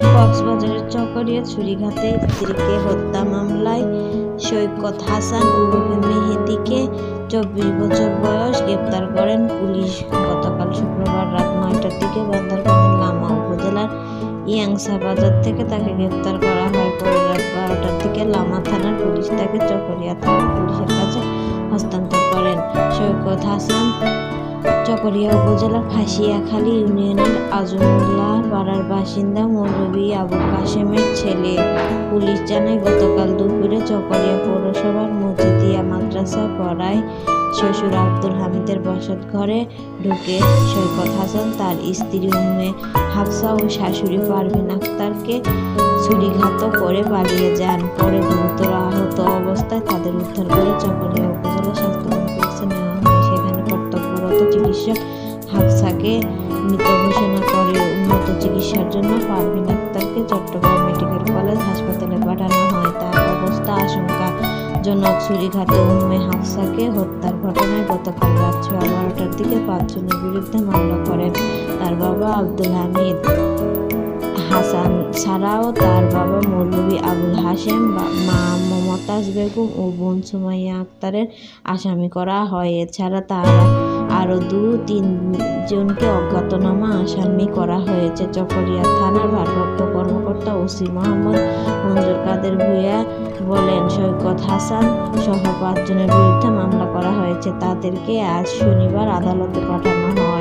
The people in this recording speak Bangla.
কক্সবাজারের চকরিয়া ছুরিঘাতে স্ত্রীকে হত্যা মামলায় সৈকত হাসান ওরফে মেহেদিকে চব্বিশ বছর বয়স গ্রেপ্তার করেন পুলিশ। গতকাল শুক্রবার রাত নয়টার দিকে বান্দরবানের লামা উপজেলার ইয়াংসা বাজার থেকে তাকে গ্রেপ্তার করা হয়। পরে রাত বারোটার দিকে লামা থানার পুলিশ তাকে চকরিয়া থানার পুলিশের কাছে হস্তান্তর করেন। সৈকত হাসান চকরিয়া উপজেলার ফাঁসিয়াখালী ইউনিয়নের আজমুল্লাহ পাড়ার বাসিন্দা মৌলভী আবু কাশেমের ছেলে। পুলিশ জানায়, গতকাল দুপুরে চকরিয়া পৌরসভার মজিদিয়া মাদ্রাসায় পড়ায় শ্বশুর আব্দুল হামিদের বসত ঘরে ঢুকে সৈকত হাসান তার স্ত্রী উম্মে হাফসা ও শাশুড়ি পারভিন আক্তারকে ছুরিঘাত করে পালিয়ে যান। পরে গুরুতর আহত অবস্থায় তাদের উদ্ধার করে চকরিয়া উপজেলা স্বাস্থ্য চিকিৎসক হাফসাকে মৃত ঘোষণা করে উন্নত চিকিৎসার জন্য পারভিন আক্তারকে চট্টগ্রাম মেডিকেল কলেজ হাসপাতালে পাঠানো হয়। তার অবস্থা আশঙ্কাজনক। ছুরিঘাতে উম্মে হাফসাকে হত্যার ঘটনায় গতকাল রাত সোয়া বারোটার দিকে পাঁচজনের বিরুদ্ধে মামলা করেন তার বাবা আব্দুল হামিদ হাসান ছাড়াও তার বাবা মৌলভী আবুল হাসেম মা মমতাজ বেগম ও বোন সুমাইয়া আক্তারের আসামি করা হয়। এছাড়া তারা আরও দু তিনজনকে অজ্ঞাতনামা আসামি করা হয়েছে। চকরিয়া থানার ভারপ্রাপ্ত কর্মকর্তা ওসি মোহাম্মদ মঞ্জুর কাদের ভূঁইয়া বলেন, সৈকত হাসান সহ পাঁচজনের বিরুদ্ধে মামলা করা হয়েছে। তাদেরকে আজ শনিবার আদালতে পাঠানো হয়।